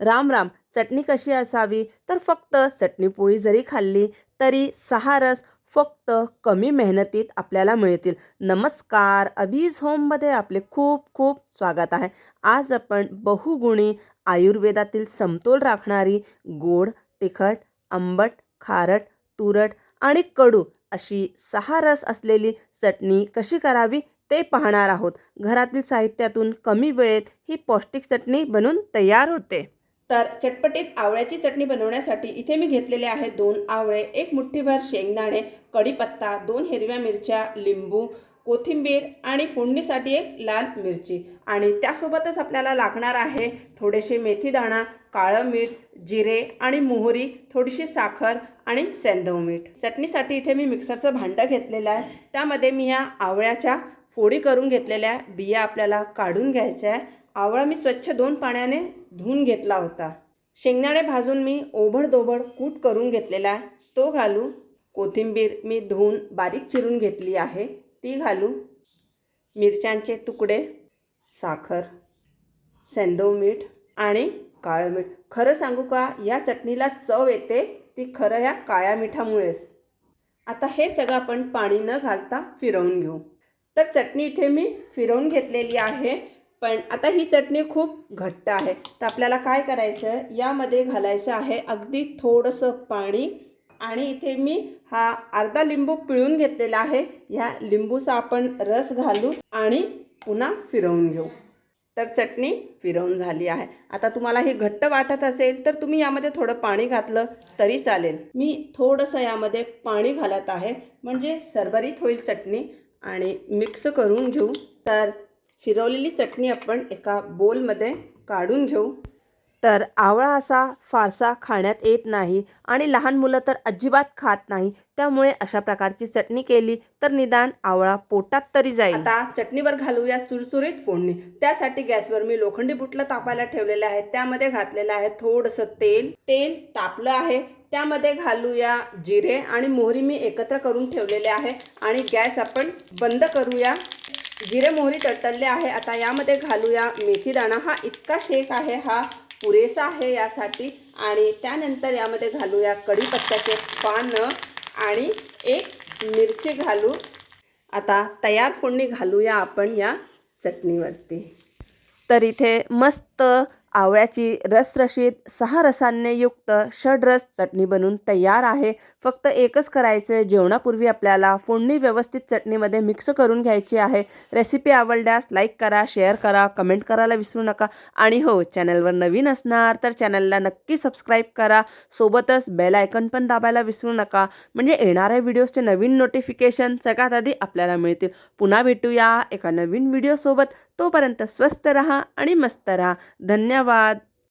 राम राम. चटणी कशी असावी? तर फक्त चटणी पोळी जरी खाल्ली तरी सहा रस फक्त कमी मेहनतीत आपल्याला मिळतील. नमस्कार. अभीज होममध्ये आपले खूप खूप स्वागत आहे. आज आपण बहुगुणी आयुर्वेदातील समतोल राखणारी गोड तिखट आंबट खारट तुरट आणि कडू अशी सहा रस असलेली चटणी कशी करावी ते पाहणार आहोत. घरातील साहित्यातून कमी वेळेत ही पौष्टिक चटणी बनून तयार होते. तर चटपटीत आवळ्याची चटणी बनवण्यासाठी इथे मी घेतलेले आहे दोन आवळे एक मुठ्ठीभर शेंगदाणे कढीपत्ता दोन हिरव्या मिरच्या लिंबू कोथिंबीर आणि फोडणीसाठी एक लाल मिरची. आणि त्यासोबतच आपल्याला लागणार आहे थोडेसे मेथीदाणा काळं मीठ जिरे आणि मोहरी थोडीशी साखर आणि सेंदव मीठ. चटणीसाठी इथे मी मिक्सरचं भांडं घेतलेलं आहे. त्यामध्ये मी या आवळ्याच्या फोडी करून घेतलेल्या बिया आपल्याला काढून घ्यायच्या आहे. आवळा मी स्वच्छ दोन पाण्याने धुवून घेतला होता. शेंगदाणे भाजून मी ओबडधोबड कूट करून घेतलेला आहे. तो घालू. कोथिंबीर मी धुवून बारीक चिरून घेतली आहे. ती घालू. मिरच्यांचे तुकडे. साखर. सेंदव मीठ आणि काळं मीठ. खरं सांगू का या चटणीला चव येते ती खरं ह्या काळ्या मिठामुळेच. आता हे सगळं आपण पाणी न घालता फिरवून घेऊ. तर चटणी इथे मी फिरवून घेतलेली आहे. पण आता ही चटणी खूप घट्ट आहे. तर आपल्याला काय करायचं? यामध्ये घालायचं आहे अगदी थोडंसं पाणी. आणि इथे मी हा अर्धा लिंबू पिळून घेतलेला आहे. ह्या लिंबूचा आपण रस घालू आणि पुन्हा फिरवून घेऊ. तर चटणी फिरवून झाली आहे. आता तुम्हाला ही घट्ट वाटत असेल तर तुम्ही यामध्ये थोडं पाणी घातलं तरी चालेल. मी थोडंसं यामध्ये पाणी घालत आहे. म्हणजे सरभरीत होईल चटणी आणि मिक्स करून घेऊ. तर फिरवलेली चटणी आपण एका बोलमध्ये काढून घेऊ. तर आवळा असा फारसा खाण्यात येत नाही आणि लहान मुलं तर अजिबात खात नाही. त्यामुळे अशा प्रकारची चटणी केली तर निदान आवळा पोटात तरी जाईल. आता चटणीवर घालूया चुरचुरीत फोडणी. त्यासाठी गॅसवर मी लोखंडी बुटलं तापायला ठेवलेलं आहे त्यामध्ये घातलेलं आहे थोडंसं तेल. तेल तापलं आहे. त्यामध्ये घालूया जिरे आणि मोहरी मी एकत्र करून ठेवलेले आहे. आणि गॅस आपण बंद करूया. जिरे मोहरी तडतडले आहे. आता यामध्ये घालूया मेथी दाणा. हा इतका शेक आहे हा पुरेसा आहे यासाठी. आणि त्यानंतर यामध्ये घालूया कढीपत्त्याचे पानं आणि एक मिरची घालू. आता तयार फोडणी घालूया आपण या चटणीवरती. तर इथे मस्त आवळ्याची रसरशीत सहा रसांनी युक्त षडरस चटणी बनून तयार आहे. फक्त एकच करायचं जेवणापूर्वी आपल्याला फोडणी व्यवस्थित चटणीमध्ये मिक्स करून घ्यायची आहे. रेसिपी आवडल्यास लाईक करा शेअर करा कमेंट करायला विसरू नका. आणि हो चॅनलवर नवीन असणार तर चॅनलला नक्की सबस्क्राईब करा. सोबतच बेल आयकन पण दाबायला विसरू नका. म्हणजे येणाऱ्या व्हिडिओजचे नवीन नोटिफिकेशन सगळ्यात आधी आपल्याला मिळतील. पुन्हा भेटूया एका नवीन व्हिडिओसोबत. तोपर्यंत स्वस्त रहा आणि मस्त रहा. धन्यवाद.